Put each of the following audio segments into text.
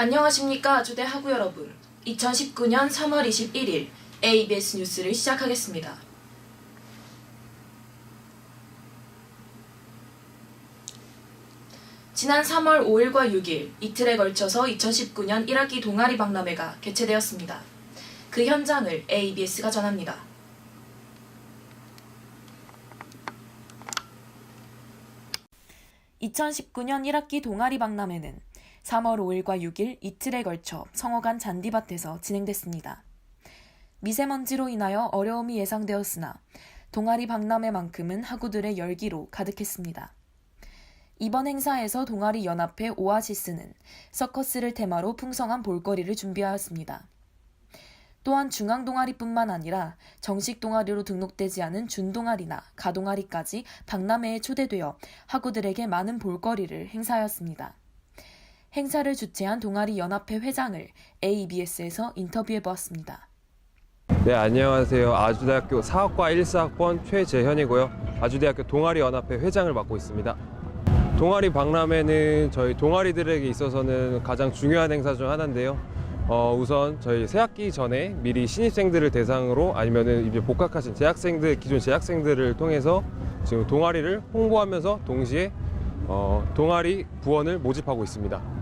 안녕하십니까 주대 하구 여러분. 2019년 3월 21일 ABS 뉴스를 시작하겠습니다. 지난 3월 5일과 6일 이틀에 걸쳐서 2019년 1학기 동아리 박람회가 개최되었습니다. 그 현장을 ABS가 전합니다. (2019년 1학기 동아리 박람회는) 3월 5일과 6일 이틀에 걸쳐 성어간 잔디밭에서 진행됐습니다. 미세먼지로 인하여 어려움이 예상되었으나 동아리 박람회만큼은 학우들의 열기로 가득했습니다. 이번 행사에서 동아리 연합회 오아시스는 서커스를 테마로 풍성한 볼거리를 준비하였습니다. 또한 중앙 동아리뿐만 아니라 정식 동아리로 등록되지 않은 준동아리나 가동아리까지 박람회에 초대되어 학우들에게 많은 볼거리를 행사하였습니다. 행사를 주최한 동아리 연합회 회장을 ABS에서 인터뷰해 보았습니다. 네, 안녕하세요. 아주대학교 사학과 1사학번 최재현이고요. 아주대학교 동아리 연합회 회장을 맡고 있습니다. 동아리 박람회는 저희 동아리들에게 있어서는 가장 중요한 행사 중 하나인데요. 어, 우선 저희 새학기 전에 미리 신입생들을 대상으로 아니면은 이제 복학하신 재학생들, 기존 재학생들을 통해서 지금 동아리를 홍보하면서 동시에 어, 동아리 부원을 모집하고 있습니다.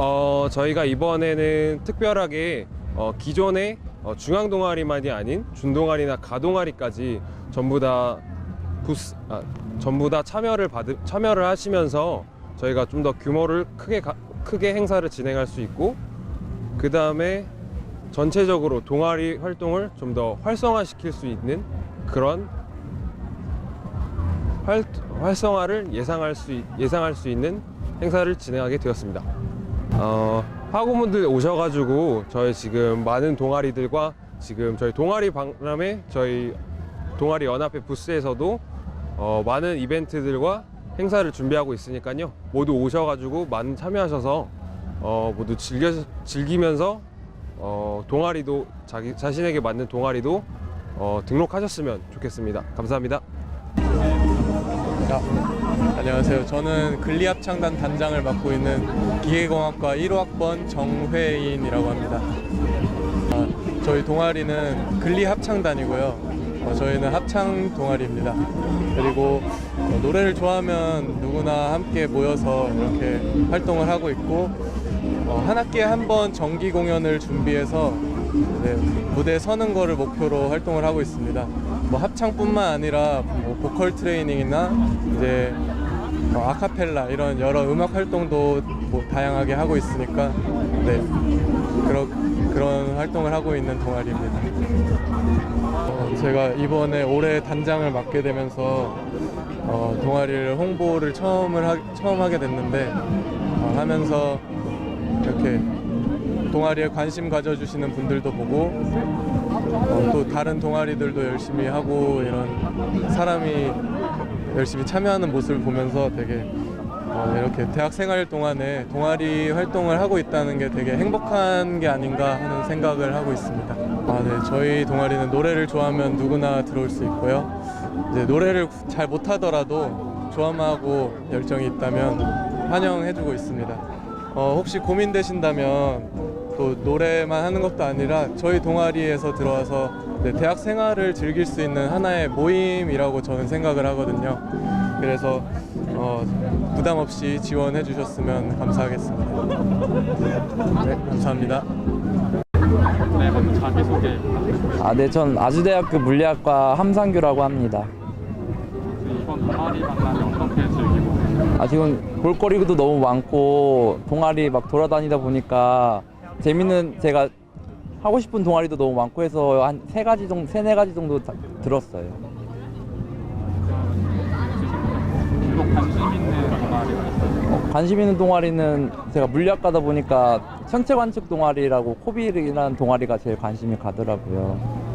어, 저희가 이번에는 특별하게 어, 기존의 어, 중앙 동아리만이 아닌 준 동아리나 가 동아리까지 전부 다 부스 아, 전부 다 참여를 받 참여를 하시면서 저희가 좀 더 규모를 크게 가- 크게 행사를 진행할 수 있고 그 다음에 전체적으로 동아리 활동을 좀 더 활성화시킬 수 있는 그런 활, 활성화를 예상할 수 있- 예상할 수 있는 행사를 진행하게 되었습니다. 어, 학우분들 오셔가지고 저희 지금 많은 동아리들과 지금 저희 동아리 박람회 저희 동아리 연합회 부스에서도 어, 많은 이벤트들과 행사를 준비하고 있으니까요 모두 오셔가지고 많은 참여하셔서 어, 모두 즐겨 즐기면서 어, 동아리도 자기 자신에게 맞는 동아리도 어, 등록하셨으면 좋겠습니다. 감사합니다. 자, 안녕하세요. 저는 근리합창단 단장을 맡고 있는 기계공학과 1호학번 정회인이라고 합니다. 아, 저희 동아리는 근리합창단이고요. 어, 저희는 합창 동아리입니다. 그리고 어, 노래를 좋아하면 누구나 함께 모여서 이렇게 활동을 하고 있고 어, 한 학기에 한 번 정기 공연을 준비해서 네, 무대에 서는 거를 목표로 활동을 하고 있습니다. 뭐 합창뿐만 아니라 뭐 보컬 트레이닝이나 이제 어, 아카펠라 이런 여러 음악 활동도 뭐 다양하게 하고 있으니까 네 그런 그런 활동을 하고 있는 동아리입니다. 어, 제가 이번에 올해 단장을 맡게 되면서 어, 동아리를 홍보를 처음을 하, 처음 하게 됐는데 어, 하면서 이렇게 동아리에 관심 가져주시는 분들도 보고 어, 또 다른 동아리들도 열심히 하고 이런 사람이 열심히 참여하는 모습을 보면서 되게 어, 이렇게 대학 생활 동안에 동아리 활동을 하고 있다는 게 되게 행복한 게 아닌가 하는 생각을 하고 있습니다. 아, 네. 저희 동아리는 노래를 좋아하면 누구나 들어올 수 있고요. 이제 노래를 잘 못하더라도 좋아하고 열정이 있다면 환영해주고 있습니다. 어, 혹시 고민되신다면 또 노래만 하는 것도 아니라 저희 동아리에서 들어와서 네, 대학 생활을 즐길 수 있는 하나의 모임이라고 저는 생각을 하거든요. 그래서 어, 부담 없이 지원해 주셨으면 감사하겠습니다. 네, 감사합니다. 네, 먼저 자기소개 아, 네, 전 아주대학교 물리학과 함상규라고 합니다. 이번 동아리 만남이 어떻게 즐기고 아, 지금 볼거리도 너무 많고 동아리 막 돌아다니다 보니까 재밌는 제가 하고 싶은 동아리도 너무 많고 해서 한 세 가지 정도, 세네 가지 정도 다 들었어요. 어, 관심 있는 동아리는 제가 물리학과다 보니까 천체 관측 동아리라고 코빌이라는 동아리가 제일 관심이 가더라고요.